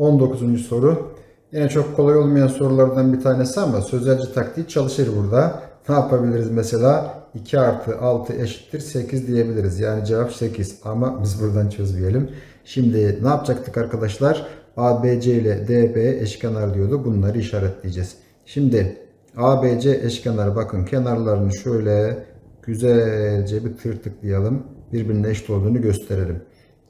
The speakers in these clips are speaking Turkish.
19. soru. Yine çok kolay olmayan sorulardan bir tanesi ama sözelci taktiği çalışır burada. Ne yapabiliriz mesela? 2 artı 6 eşittir 8 diyebiliriz. Yani cevap 8 ama biz buradan çözmeyelim. Şimdi ne yapacaktık arkadaşlar? ABC ile DB eşkenar diyordu. Bunları işaretleyeceğiz. Şimdi ABC eşkenar bakın kenarlarını şöyle güzelce bir tırtıklayalım. Birbirine eşit olduğunu gösterelim.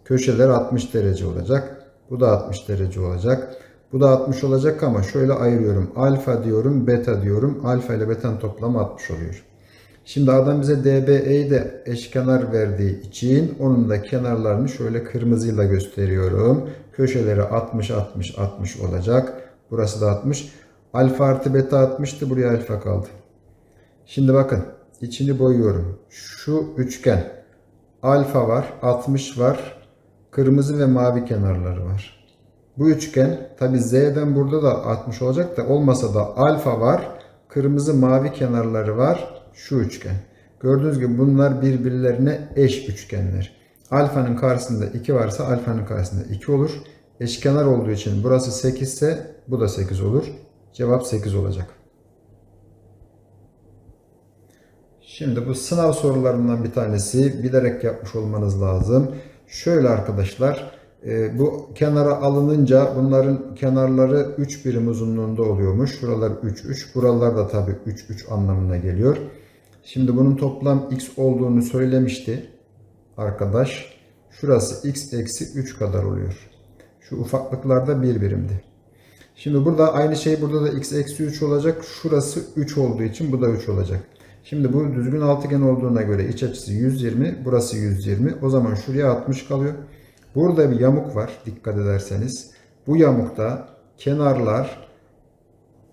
Köşeler 60 derece olacak. Bu da 60 derece olacak. Bu da 60 olacak ama şöyle ayırıyorum. Alfa diyorum, beta diyorum. Alfa ile beta'nın toplamı 60 oluyor. Şimdi adam bize DBE'yi de eşkenar verdiği için onun da kenarlarını şöyle kırmızıyla gösteriyorum. Köşeleri 60, 60, 60 olacak. Burası da 60. Alfa artı beta 60'tı. Buraya alfa kaldı. Şimdi bakın içini boyuyorum. Şu üçgen alfa var, 60 var. Kırmızı ve mavi kenarları var. Bu üçgen tabi Z'den burada da 60 olacak da olmasa da alfa var. Kırmızı mavi kenarları var. Şu üçgen. Gördüğünüz gibi bunlar birbirlerine eş üçgenler. Alfanın karşısında 2 varsa alfanın karşısında 2 olur. Eşkenar olduğu için burası 8 ise bu da 8 olur. Cevap 8 olacak. Şimdi bu sınav sorularından bir tanesi bilerek yapmış olmanız lazım. Şöyle arkadaşlar e, bu kenara alınınca bunların kenarları 3 birim uzunluğunda oluyormuş. Şuralar 3 3 buralar da tabi 3 3 anlamına geliyor. Şimdi bunun toplam x olduğunu söylemişti arkadaş. Şurası x eksi 3 kadar oluyor. Şu ufaklıklarda bir birimdi. Şimdi burada aynı şey burada da x eksi 3 olacak. Şurası 3 olduğu için bu da 3 olacak. Şimdi bu düzgün altıgen olduğuna göre iç açısı 120, burası 120. O zaman şuraya 60 kalıyor. Burada bir yamuk var dikkat ederseniz. Bu yamukta kenarlar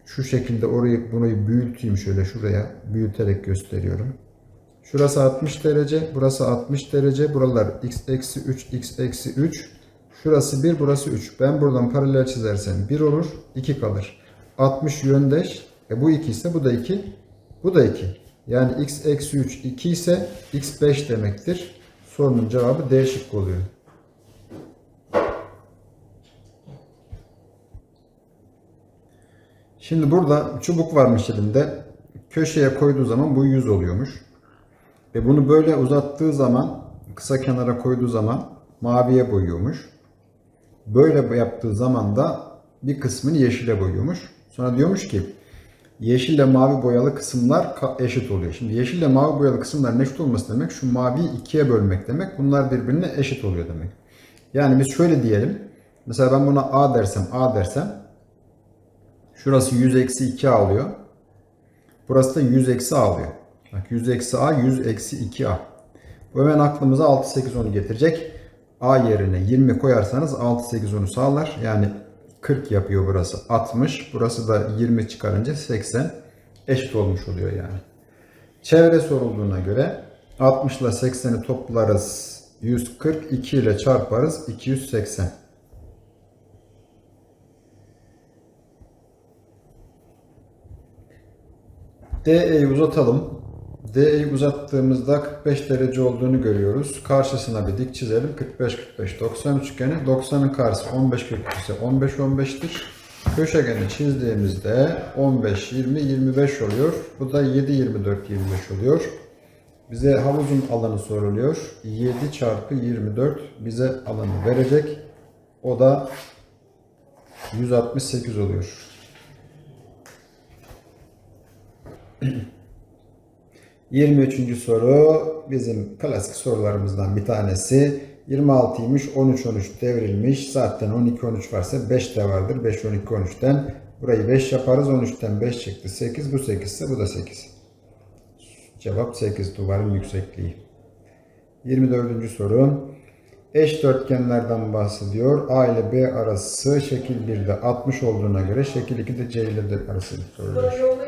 şu şekilde orayı bunu büyüteyim şöyle şuraya büyüterek gösteriyorum. Şurası 60 derece, burası 60 derece. Buralar x eksi 3, x eksi 3. Şurası 1, burası 3. Ben buradan paralel çizersem 1 olur, 2 kalır. 60 yöndeş. E bu 2 ise bu da 2, bu da 2. Yani x eksi 3 2 ise x 5 demektir. Sorunun cevabı D şıkkı oluyor. Şimdi burada çubuk varmış elinde. Köşeye koyduğu zaman bu 100 oluyormuş. Ve bunu böyle uzattığı zaman kısa kenara koyduğu zaman maviye boyuyormuş. Böyle yaptığı zaman da bir kısmını yeşile boyuyormuş. Sonra diyormuş ki yeşille mavi boyalı kısımlar eşit oluyor. Şimdi yeşille mavi boyalı kısımların eşit olması demek şu maviyi ikiye bölmek demek. Bunlar birbirine eşit oluyor demek. Yani biz şöyle diyelim. Mesela ben buna A dersem A dersem şurası 100 eksi 2 A oluyor. Burası da 100 eksi A oluyor. Bak 100 eksi A 100 eksi 2 A. Bu hemen aklımıza 6 8 10'u getirecek. A yerine 20 koyarsanız 6 8 10'u sağlar. Yani 40 yapıyor burası 60. Burası da 20 çıkarınca 80 eşit olmuş oluyor yani. Çevre sorulduğuna göre 60 ile 80'i toplarız 140. 2 ile çarparız 280. DE'yi uzatalım. D'yi uzattığımızda 45 derece olduğunu görüyoruz. Karşısına bir dik çizelim. 45 45 90 üçgeni. 90'ın karşısı 15 43 ise 15 15'tir. Köşegeni çizdiğimizde 15 20 25 oluyor. Bu da 7 24 25 oluyor. Bize havuzun alanı soruluyor. 7 çarpı 24 bize alanı verecek. O da 168 oluyor. 23. soru bizim klasik sorularımızdan bir tanesi. 26'ymış 13 13 devrilmiş. Zaten 12 13 varsa 5 de vardır. 5 12 13'ten burayı 5 yaparız. 13'ten 5 çıktı 8. Bu 8 ise bu da 8. Cevap 8 duvarın yüksekliği. 24. soru. Eş dörtgenlerden bahsediyor. A ile B arası şekil 1'de 60 olduğuna göre şekil 2'de C ile D arası soruluyor.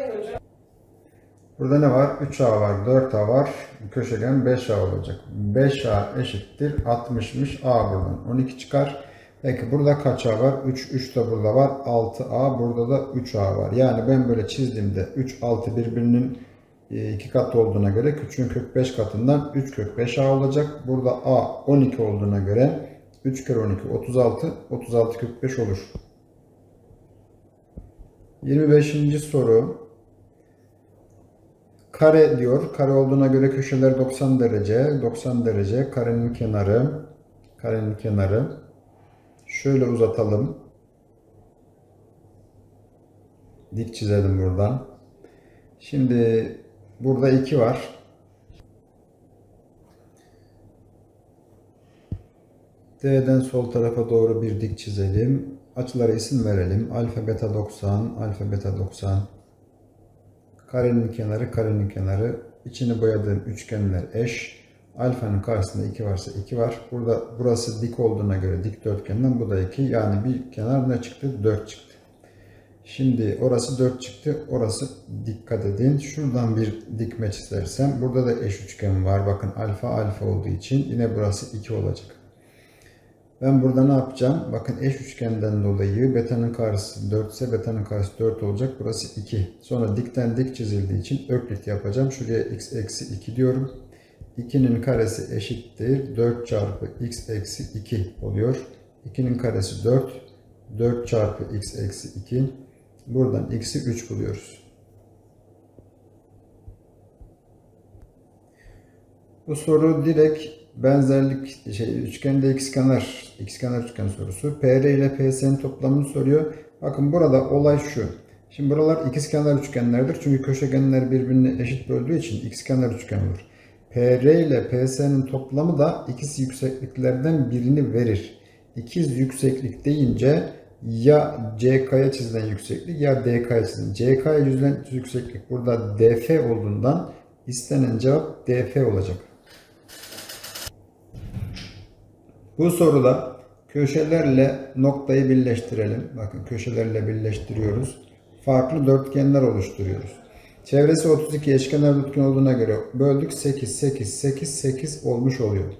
Burada ne var? 3A var, 4A var. Köşegen 5A olacak. 5A eşittir 60'mış. A buradan 12 çıkar. Peki burada kaç A var? 3, 3 de burada var. 6A, burada da 3A var. Yani ben böyle çizdiğimde 3, 6 birbirinin e, iki katı olduğuna göre küçüğün kök 5 katından 3 kök 5A olacak. Burada A 12 olduğuna göre 3 kere 12 36. 36 45 olur. 25. soru. Kare diyor. Kare olduğuna göre köşeler 90 derece. 90 derece. Karenin kenarı. Karenin kenarı. Şöyle uzatalım. Dik çizelim buradan. Şimdi burada 2 var. D'den sol tarafa doğru bir dik çizelim. Açılara isim verelim. Alfa beta 90, alfa beta 90. Karenin kenarı, karenin kenarı. İçini boyadığım üçgenler eş. Alfanın karşısında 2 varsa 2 var. Burada burası dik olduğuna göre dikdörtgenden bu da 2. Yani bir kenar ne çıktı? 4 çıktı. Şimdi orası 4 çıktı. Orası dikkat edin. Şuradan bir dikme çizersem burada da eş üçgen var. Bakın alfa alfa olduğu için yine burası 2 olacak. Ben burada ne yapacağım? Bakın eş üçgenden dolayı beta'nın karşısı 4 ise beta'nın karşısı 4 olacak. Burası 2. Sonra dikten dik çizildiği için öklit yapacağım. Şuraya x eksi 2 diyorum. 2'nin karesi eşittir. 4 çarpı x eksi 2 oluyor. 2'nin karesi 4. 4 çarpı x eksi 2. Buradan x'i 3 buluyoruz. Bu soru direkt benzerlik şey üçgende ikizkenar ikizkenar üçgen sorusu. PR ile PS'nin toplamını soruyor. Bakın burada olay şu. Şimdi buralar ikizkenar üçgenlerdir. Çünkü köşegenler birbirini eşit böldüğü için ikizkenar üçgen olur. PR ile PS'nin toplamı da ikiz yüksekliklerden birini verir. İkiz yükseklik deyince ya CK'ya çizilen yükseklik ya DK'ya çizilen. CK'ya çizilen yükseklik burada DF olduğundan istenen cevap DF olacak. Bu soruda köşelerle noktayı birleştirelim. Bakın köşelerle birleştiriyoruz. Farklı dörtgenler oluşturuyoruz. Çevresi 32 eşkenar dörtgen olduğuna göre böldük 8, 8, 8, 8 olmuş oluyor.